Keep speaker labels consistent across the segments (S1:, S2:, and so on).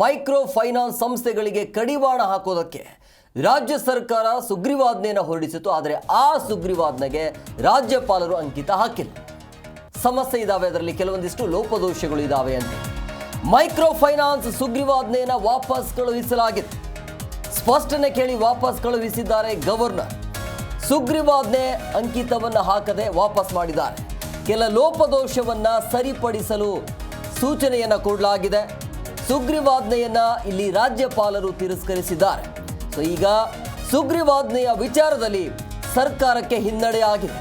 S1: Micro finance ಸಂಸ್ಥೆಗಳಿಗೆ ಕಡಿವಾಣ ಹಾಕೋದಕ್ಕೆ ರಾಜ್ಯ ಸರ್ಕಾರ ಸುಗ್ರೀವಾಜ್ಞೆಯನ್ನು ಹೊರಡಿಸಿತು ಆದರೆ ಆ ಸುಗ್ರೀವಾಜ್ಞೆಗೆ ರಾಜ್ಯಪಾಲರು ಅಂಕಿತ ಹಾಕಿಲ್ಲ. ಸಮಸ್ಯೆ ಇದ್ದಾವೆ ಅದರಲ್ಲಿ, ಕೆಲವೊಂದಿಷ್ಟು ಲೋಪದೋಷಗಳು ಇದಾವೆ ಅಂತ. ಮೈಕ್ರೋ ಫೈನಾನ್ಸ್ ಸುಗ್ರೀವಾಜ್ಞೆಯನ್ನು ವಾಪಸ್ ಕಳುಹಿಸಲಾಗಿತ್ತು ಸ್ಪಷ್ಟನೆ ಕೇಳಿ ವಾಪಸ್ ಕಳುಹಿಸಿದ್ದಾರೆ ಗವರ್ನರ್. ಸುಗ್ರೀವಾಜ್ಞೆ ಅಂಕಿತವನ್ನು ಹಾಕದೆ ವಾಪಸ್ ಮಾಡಿದ್ದಾರೆ. ಕೆಲ ಲೋಪದೋಷವನ್ನು ಸರಿಪಡಿಸಲು ಸೂಚನೆಯನ್ನು ಕೊಡಲಾಗಿದೆ. ಸುಗ್ರೀವಾಜ್ಞೆಯನ್ನ ಇಲ್ಲಿ ರಾಜ್ಯಪಾಲರು ತಿರಸ್ಕರಿಸಿದ್ದಾರೆ. ಸೊ ಈಗ ಸುಗ್ರೀವಾಜ್ಞೆಯ ವಿಚಾರದಲ್ಲಿ ಸರ್ಕಾರಕ್ಕೆ ಹಿನ್ನಡೆ ಆಗಿದೆ.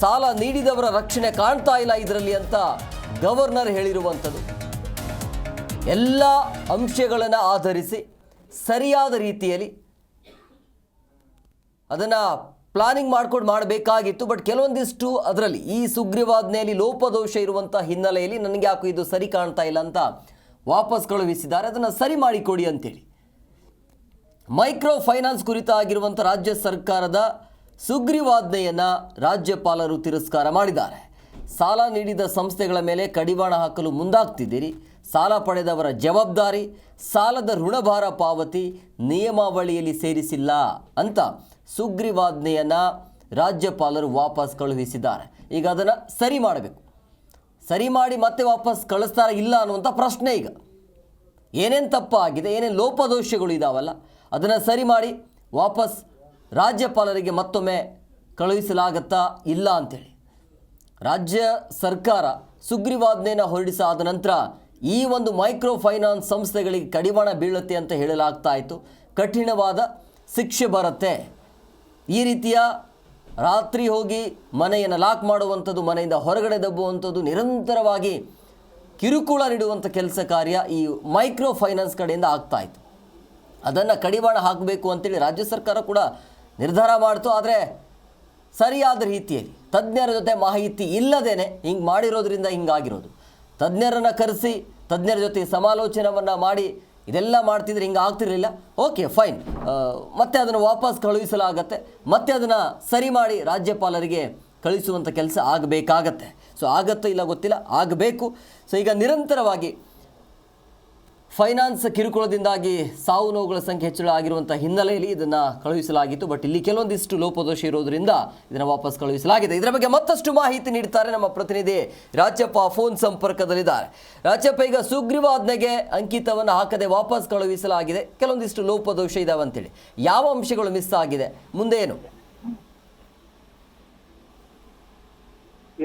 S1: ಸಾಲ ನೀಡಿದವರ ರಕ್ಷಣೆ ಕಾಣ್ತಾ ಇಲ್ಲ ಇದರಲ್ಲಿ ಅಂತ ಗವರ್ನರ್ ಹೇಳಿರುವಂಥದ್ದು. ಎಲ್ಲ ಅಂಶಗಳನ್ನು ಆಧರಿಸಿ ಸರಿಯಾದ ರೀತಿಯಲ್ಲಿ ಅದನ್ನು ಪ್ಲಾನಿಂಗ್ ಮಾಡ್ಕೊಂಡು ಮಾಡಬೇಕಾಗಿತ್ತು, ಬಟ್ ಕೆಲವೊಂದಿಷ್ಟು ಅದರಲ್ಲಿ ಈ ಸುಗ್ರೀವಾಜ್ಞೆಯಲ್ಲಿ ಲೋಪದೋಷ ಇರುವಂಥ ಹಿನ್ನೆಲೆಯಲ್ಲಿ ನನಗೆ ಯಾಕೋ ಇದು ಸರಿ ಕಾಣ್ತಾ ಇಲ್ಲ ಅಂತ ವಾಪಸ್ ಕಳುಹಿಸಿದ್ದಾರೆ. ಅದನ್ನು ಸರಿ ಮಾಡಿಕೊಡಿ ಅಂತೇಳಿ. ಮೈಕ್ರೋ ಫೈನಾನ್ಸ್ ಕುರಿತಾಗಿರುವಂಥ ರಾಜ್ಯ ಸರ್ಕಾರದ ಸುಗ್ರೀವಾಜ್ಞೆಯನ್ನು ರಾಜ್ಯಪಾಲರು ತಿರಸ್ಕಾರ ಮಾಡಿದ್ದಾರೆ. ಸಾಲ ನೀಡಿದ ಸಂಸ್ಥೆಗಳ ಮೇಲೆ ಕಡಿವಾಣ ಹಾಕಲು ಮುಂದಾಗ್ತಿದ್ದೀರಿ. ಸಾಲ ಪಡೆದವರ ಜವಾಬ್ದಾರಿ, ಸಾಲದ ಋಣಭಾರ ಪಾವತಿ ನಿಯಮಾವಳಿಯಲ್ಲಿ ಸೇರಿಸಿಲ್ಲ ಅಂತ ಸುಗ್ರೀವಾಜ್ಞೆಯನ್ನು ರಾಜ್ಯಪಾಲರು ವಾಪಸ್ ಕಳುಹಿಸಿದ್ದಾರೆ. ಈಗ ಅದನ್ನು ಸರಿ ಮಾಡಬೇಕು. ಸರಿ ಮಾಡಿ ಮತ್ತೆ ವಾಪಸ್ ಕಳಿಸ್ತಾರ ಇಲ್ಲ ಅನ್ನುವಂಥ ಪ್ರಶ್ನೆ ಈಗ. ಏನೇನು ತಪ್ಪಾಗಿದೆ, ಏನೇನು ಲೋಪದೋಷಗಳು ಇದಾವಲ್ಲ, ಅದನ್ನು ಸರಿ ಮಾಡಿ ವಾಪಸ್ ರಾಜ್ಯಪಾಲರಿಗೆ ಮತ್ತೊಮ್ಮೆ ಕಳುಹಿಸಲಾಗತ್ತಾ ಇಲ್ಲ ಅಂತೇಳಿ. ರಾಜ್ಯ ಸರ್ಕಾರ ಸುಗ್ರೀವಾಜ್ಞೆಯನ್ನು ಹೊರಡಿಸಾದ ನಂತರ ಈ ಒಂದು ಮೈಕ್ರೋ ಫೈನಾನ್ಸ್ ಸಂಸ್ಥೆಗಳಿಗೆ ಕಡಿವಾಣ ಬೀಳುತ್ತೆ ಅಂತ ಹೇಳಲಾಗ್ತಾ ಇತ್ತು. ಕಠಿಣವಾದ ಶಿಕ್ಷೆ ಬರುತ್ತೆ. ಈ ರೀತಿಯ ರಾತ್ರಿ ಹೋಗಿ ಮನೆಯನ್ನು ಲಾಕ್ ಮಾಡುವಂಥದ್ದು, ಮನೆಯಿಂದ ಹೊರಗಡೆ ದಬ್ಬುವಂಥದ್ದು, ನಿರಂತರವಾಗಿ ಕಿರುಕುಳ ನೀಡುವಂಥ ಕೆಲಸ ಕಾರ್ಯ ಈ ಮೈಕ್ರೋ ಫೈನಾನ್ಸ್ ಕಡೆಯಿಂದ ಆಗ್ತಾ ಇತ್ತು. ಅದನ್ನು ಕಡಿವಾಣ ಹಾಕಬೇಕು ಅಂತೇಳಿ ರಾಜ್ಯ ಸರ್ಕಾರ ಕೂಡ ನಿರ್ಧಾರ ಮಾಡ್ತು. ಆದರೆ ಸರಿಯಾದ ರೀತಿಯಲ್ಲಿ ತಜ್ಞರ ಜೊತೆ ಮಾಹಿತಿ ಇಲ್ಲದೇನೆ ಹಿಂಗೆ ಮಾಡಿರೋದ್ರಿಂದ ಹಿಂಗಾಗಿರೋದು. ತಜ್ಞರನ್ನು ಕರೆಸಿ, ತಜ್ಞರ ಜೊತೆ ಸಮಾಲೋಚನವನ್ನು ಮಾಡಿ ಇದೆಲ್ಲ ಮಾಡ್ತಿದ್ರೆ ಹಿಂಗೆ ಆಗ್ತಿರಲಿಲ್ಲ. ಓಕೆ ಫೈನ್ ಮತ್ತೆ ಅದನ್ನು ವಾಪಸ್ ಕಳುಹಿಸಲಾಗತ್ತೆ. ಮತ್ತೆ ಅದನ್ನು ಸರಿ ಮಾಡಿ ರಾಜ್ಯಪಾಲರಿಗೆ ಕಳಿಸುವಂಥ ಕೆಲಸ ಆಗಬೇಕಾಗತ್ತೆ. ಸೊ ಆಗತ್ತೋ ಇಲ್ಲ ಗೊತ್ತಿಲ್ಲ, ಆಗಬೇಕು. ಸೊ ಈಗ ನಿರಂತರವಾಗಿ ಫೈನಾನ್ಸ್ ಕಿರುಕುಳದಿಂದಾಗಿ ಸಾವು ನೋವುಗಳ ಸಂಖ್ಯೆ ಹೆಚ್ಚಳ ಆಗಿರುವಂಥ ಹಿನ್ನೆಲೆಯಲ್ಲಿ ಇದನ್ನು ಕಳುಹಿಸಲಾಗಿತ್ತು. ಬಟ್ ಇಲ್ಲಿ ಕೆಲವೊಂದಿಷ್ಟು ಲೋಪದೋಷ ಇರೋದ್ರಿಂದ ಇದನ್ನು ವಾಪಸ್ ಕಳುಹಿಸಲಾಗಿದೆ. ಇದರ ಬಗ್ಗೆ ಮತ್ತಷ್ಟು ಮಾಹಿತಿ ನೀಡ್ತಾರೆ ನಮ್ಮ ಪ್ರತಿನಿಧಿ ರಾಜ್ಯಪ್ಪ ಫೋನ್ ಸಂಪರ್ಕದಲ್ಲಿದ್ದಾರೆ. ರಾಜ್ಯಪ್ಪ, ಈಗ ಸುಗ್ರೀವಾಜ್ಞೆಗೆ ಅಂಕಿತವನ್ನು ಹಾಕದೆ ವಾಪಸ್ ಕಳುಹಿಸಲಾಗಿದೆ. ಕೆಲವೊಂದಿಷ್ಟು ಲೋಪದೋಷ ಇದಾವೆ ಅಂತೇಳಿ ಯಾವ ಅಂಶಗಳು ಮಿಸ್ ಆಗಿದೆ? ಮುಂದೆ ಏನು?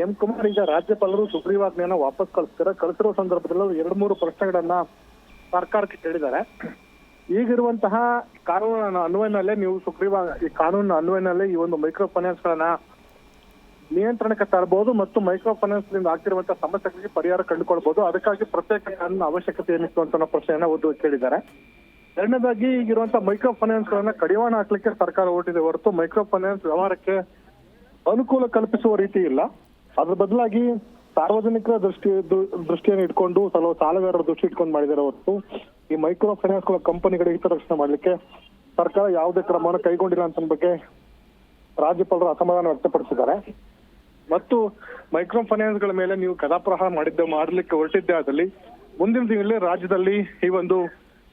S2: ಎಂ ಕುಮಾರ್, ಈಗ ರಾಜ್ಯಪಾಲರು ಸುಗ್ರೀವಾಜ್ಞೆಯನ್ನು ವಾಪಸ್ ಕಳಿಸ್ತಾರೆ? ಕಳಿಸಿರೋ ಸಂದರ್ಭದಲ್ಲಿ ಎರಡು ಮೂರು ಪ್ರಶ್ನೆಗಳನ್ನ ಸರ್ಕಾರಕ್ಕೆ ಕೇಳಿದ್ದಾರೆ. ಈಗಿರುವಂತಹ ಕಾನೂನಿನ ಅನ್ವಯನಲ್ಲೇ ನೀವು ಸುಗ್ರೀವ ಈ ಕಾನೂನಿನ ಅನ್ವಯನಲ್ಲೇ ಈ ಒಂದು ಮೈಕ್ರೋ ಫೈನಾನ್ಸ್ ಗಳನ್ನ ನಿಯಂತ್ರಣಕ್ಕೆ ತರಬಹುದು ಮತ್ತು ಮೈಕ್ರೋ ಫೈನಾನ್ಸ್ನಿಂದ ಆಗ್ತಿರುವಂತಹ ಸಮಸ್ಯೆಗಳಿಗೆ ಪರಿಹಾರ ಕಂಡುಕೊಳ್ಬಹುದು ಅದಕ್ಕಾಗಿ ಪ್ರತ್ಯೇಕ ಕಾನೂನಿನ ಅವಶ್ಯಕತೆ ಏನಿತ್ತು ಅಂತ ಪ್ರಶ್ನೆಯನ್ನ ಓದು ಕೇಳಿದ್ದಾರೆ. ಎರಡನೇದಾಗಿ ಈಗಿರುವಂತಹ ಮೈಕ್ರೋ ಫೈನಾನ್ಸ್ ಗಳನ್ನ ಕಡಿವಾಣ ಹಾಕ್ಲಿಕ್ಕೆ ಸರ್ಕಾರ ಹೊರಟಿದೆ ಹೊರತು ಮೈಕ್ರೋ ಫೈನಾನ್ಸ್ ವ್ಯವಹಾರಕ್ಕೆ ಅನುಕೂಲ ಕಲ್ಪಿಸುವ ರೀತಿ ಇಲ್ಲ. ಅದ್ರ ಬದಲಾಗಿ ಸಾರ್ವಜನಿಕರ ದೃಷ್ಟಿ ದೃಷ್ಟಿಯನ್ನು ಇಟ್ಕೊಂಡು, ಕೆಲವು ಸಾಲಗಾರರ ದೃಷ್ಟಿ ಇಟ್ಕೊಂಡು ಮಾಡಿದ್ದಾರೆ ಹೊರತು, ಈ ಮೈಕ್ರೋ ಫೈನಾನ್ಸ್ ಕಂಪನಿಗಳ ಹಿತರಕ್ಷಣೆ ಮಾಡಲಿಕ್ಕೆ ಸರ್ಕಾರ ಯಾವುದೇ ಕ್ರಮವನ್ನು ಕೈಗೊಂಡಿಲ್ಲ ಅಂತ ಬಗ್ಗೆ ರಾಜ್ಯಪಾಲರು ಅಸಮಾಧಾನ ವ್ಯಕ್ತಪಡಿಸಿದ್ದಾರೆ. ಮತ್ತು ಮೈಕ್ರೋ ಫೈನಾನ್ಸ್ಗಳ ಮೇಲೆ ನೀವು ಕದಾಪ್ರಹಾರ ಮಾಡಿದ್ದೆ, ಮಾಡಲಿಕ್ಕೆ ಹೊರಟಿದ್ದೆ ಆದಲ್ಲಿ, ಮುಂದಿನ ದಿನಗಳಲ್ಲಿ ರಾಜ್ಯದಲ್ಲಿ ಈ ಒಂದು,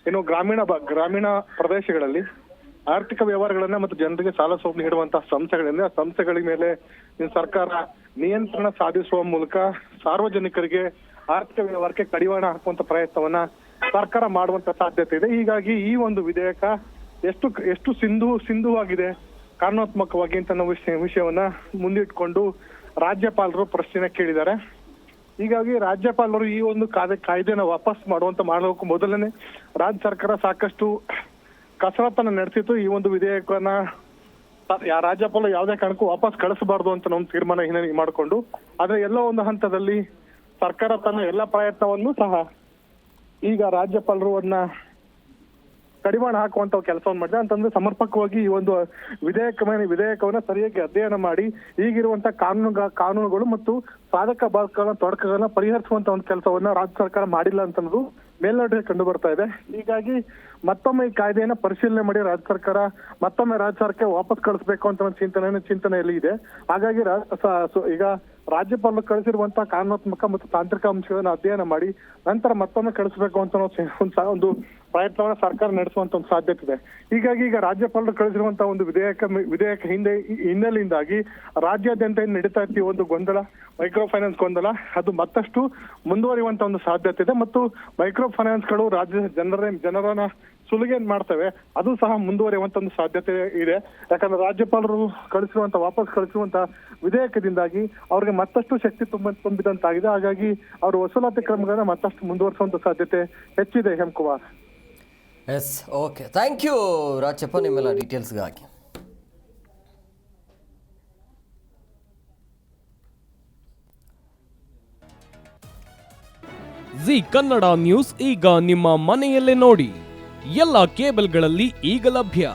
S2: ಏನು ಗ್ರಾಮೀಣ ಗ್ರಾಮೀಣ ಪ್ರದೇಶಗಳಲ್ಲಿ ಆರ್ಥಿಕ ವ್ಯವಹಾರಗಳನ್ನ ಮತ್ತು ಜನರಿಗೆ ಸಾಲ ಸೌಲಭ್ಯ ನೀಡುವಂತಹ ಸಂಸ್ಥೆಗಳಿಂದ, ಆ ಸಂಸ್ಥೆಗಳ ಮೇಲೆ ಸರ್ಕಾರ ನಿಯಂತ್ರಣ ಸಾಧಿಸುವ ಮೂಲಕ ಸಾರ್ವಜನಿಕರಿಗೆ ಆರ್ಥಿಕ ವ್ಯವಹಾರಕ್ಕೆ ಕಡಿವಾಣ ಹಾಕುವಂತ ಪ್ರಯತ್ನವನ್ನ ಸರ್ಕಾರ ಮಾಡುವಂತ ಸಾಧ್ಯತೆ ಇದೆ. ಹೀಗಾಗಿ ಈ ಒಂದು ವಿಧೇಯಕ ಎಷ್ಟು ಎಷ್ಟು ಸಿಂಧು, ಸಿಂಧುವಾಗಿದೆ, ಕಾನೂನಾತ್ಮಕವಾಗಿ ಅಂತ ವಿಷಯ, ವಿಷಯವನ್ನ ಮುಂದಿಟ್ಕೊಂಡು ರಾಜ್ಯಪಾಲರು ಪ್ರಶ್ನೆ ಕೇಳಿದ್ದಾರೆ. ಹೀಗಾಗಿ ರಾಜ್ಯಪಾಲರು ಈ ಒಂದು ಕಾಯ್ದೆ ಕಾಯ್ದೆನ ವಾಪಸ್ ಮಾಡುವಂತ ಮಾಡೋಕು ಮೊದಲನೇ ರಾಜ್ಯ ಸರ್ಕಾರ ಸಾಕಷ್ಟು ಕಸರತ್ತನ್ನ ನಡೆಸಿತ್ತು ಈ ಒಂದು ವಿಧೇಯಕವನ್ನ ರಾಜ್ಯಪಾಲ ಯಾವುದೇ ಕಾರಣಕ್ಕೂ ವಾಪಸ್ ಕಳಿಸಬಾರ್ದು ಅಂತ ಒಂದು ತೀರ್ಮಾನ ಹಿನ್ನೆಲೆ ಮಾಡಿಕೊಂಡು, ಆದ್ರೆ ಎಲ್ಲ ಒಂದು ಹಂತದಲ್ಲಿ ಸರ್ಕಾರ ತನ್ನ ಎಲ್ಲ ಪ್ರಯತ್ನವನ್ನು ಸಹ ಈಗ ರಾಜ್ಯಪಾಲರು ಅದನ್ನ ಕಡಿವಾಣ ಹಾಕುವಂತ ಕೆಲಸವನ್ನು ಮಾಡಿದೆ. ಅಂತಂದ್ರೆ ಸಮರ್ಪಕವಾಗಿ ಈ ಒಂದು ವಿಧೇಯಕ ವಿಧೇಯಕವನ್ನ ಸರಿಯಾಗಿ ಅಧ್ಯಯನ ಮಾಡಿ ಈಗಿರುವಂತಹ ಕಾನೂನು ಕಾನೂನುಗಳು ಮತ್ತು ಸಾಧಕ ಬಾಧಕಗಳ ತೊಡಕಗಳನ್ನ ಪರಿಹರಿಸುವಂತ ಒಂದು ಕೆಲಸವನ್ನ ರಾಜ್ಯ ಸರ್ಕಾರ ಮಾಡಿಲ್ಲ ಅಂತ ಅನ್ನೋದು ಮೇಲ್ನೋಟಕ್ಕೆ ಕಂಡು ಬರ್ತಾ ಇದೆ. ಹೀಗಾಗಿ ಮತ್ತೊಮ್ಮೆ ಈ ಕಾಯ್ದೆಯನ್ನ ಪರಿಶೀಲನೆ ಮಾಡಿ ರಾಜ್ಯ ಸರ್ಕಾರ ಮತ್ತೊಮ್ಮೆ ರಾಜ್ಯ ಸರ್ಕಾರಕ್ಕೆ ವಾಪಸ್ ಕಳಿಸ್ಬೇಕು ಅಂತ ಒಂದು ಚಿಂತನೆ ಚಿಂತನೆಯಲ್ಲಿ ಇದೆ. ಹಾಗಾಗಿ ಈಗ ರಾಜ್ಯಪಾಲರು ಕಳಿಸಿರುವಂತಹ ಕಾನೂನಾತ್ಮಕ ಮತ್ತು ತಾಂತ್ರಿಕ ಅಂಶಗಳನ್ನು ಅಧ್ಯಯನ ಮಾಡಿ, ನಂತರ ಮತ್ತೊಮ್ಮೆ ಕಳಿಸಬೇಕು ಅಂತ ಒಂದು ಪ್ರಯತ್ನವನ್ನ ಸರ್ಕಾರ ನಡೆಸುವಂತ ಒಂದು ಸಾಧ್ಯತೆ ಇದೆ. ಹೀಗಾಗಿ ಈಗ ರಾಜ್ಯಪಾಲರು ಕಳಿಸಿರುವಂತಹ ಒಂದು ವಿಧೇಯಕ ವಿಧೇಯಕ ಹಿಂದೆ, ಹಿನ್ನೆಲೆಯಿಂದಾಗಿ ರಾಜ್ಯಾದ್ಯಂತ ಏನ್ ನಡೀತಾ ಇತ್ತು ಒಂದು ಗೊಂದಲ? ಮೈಕ್ರೋ ಫೈನಾನ್ಸ್ ಗೊಂದಲ, ಅದು ಮತ್ತಷ್ಟು ಮುಂದುವರಿಯುವಂತ ಒಂದು ಸಾಧ್ಯತೆ ಇದೆ ಮತ್ತು ಮೈಕ್ರೋ ಫೈನಾನ್ಸ್ಗಳು ರಾಜ್ಯ ಜನರ, ಜನರನ್ನ ಸುಲಿಗೆ ಮಾಡ್ತವೆ, ಅದು ಸಹ ಮುಂದುವರಿಯುವಂತ ಒಂದು ಸಾಧ್ಯತೆ ಇದೆ. ಯಾಕಂದ್ರೆ ರಾಜ್ಯಪಾಲರು ಕಳಿಸಿರುವಂತ, ವಾಪಸ್ ಕಳಿಸಿರುವಂತ ವಿಧೇಯಕದಿಂದಾಗಿ ಅವ್ರಿಗೆ ಮತ್ತಷ್ಟು ಶಕ್ತಿ ತುಂಬ, ತುಂಬಿದಂತಾಗಿದೆ. ಹಾಗಾಗಿ ಅವರು ವಸೂಲಾತಿ ಕ್ರಮಗಳನ್ನ ಮತ್ತಷ್ಟು ಮುಂದುವರಿಸುವಂತ ಸಾಧ್ಯತೆ ಹೆಚ್ಚಿದೆ, Hemakumar.
S1: Yes okay thank you Rajappa ನಿಮ್ಮೆಲ್ಲ ಡೀಟೇಲ್ಸ್ಗಾಗಿ
S3: ಜಿ ಕನ್ನಡ ನ್ಯೂಸ್ ಈಗ ನಿಮ್ಮ ಮನೆಯಲ್ಲೇ ನೋಡಿ. ಎಲ್ಲ ಕೇಬಲ್ಗಳಲ್ಲಿ ಈಗ ಲಭ್ಯ.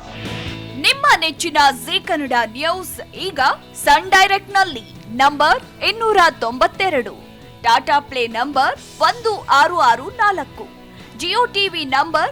S4: ನಿಮ್ಮ ನೆಚ್ಚಿನ ಜಿ ಕನ್ನಡ ನ್ಯೂಸ್ ಈಗ ಸನ್ ಡೈರೆಕ್ಟ್ನಲ್ಲಿ ನಂಬರ್ ಇನ್ನೂರ ತೊಂಬತ್ತೆರಡು ಟಾಟಾ ಪ್ಲೇ ನಂಬರ್ ಒಂದು ಆರು ಆರು ನಾಲ್ಕು. Jio TV number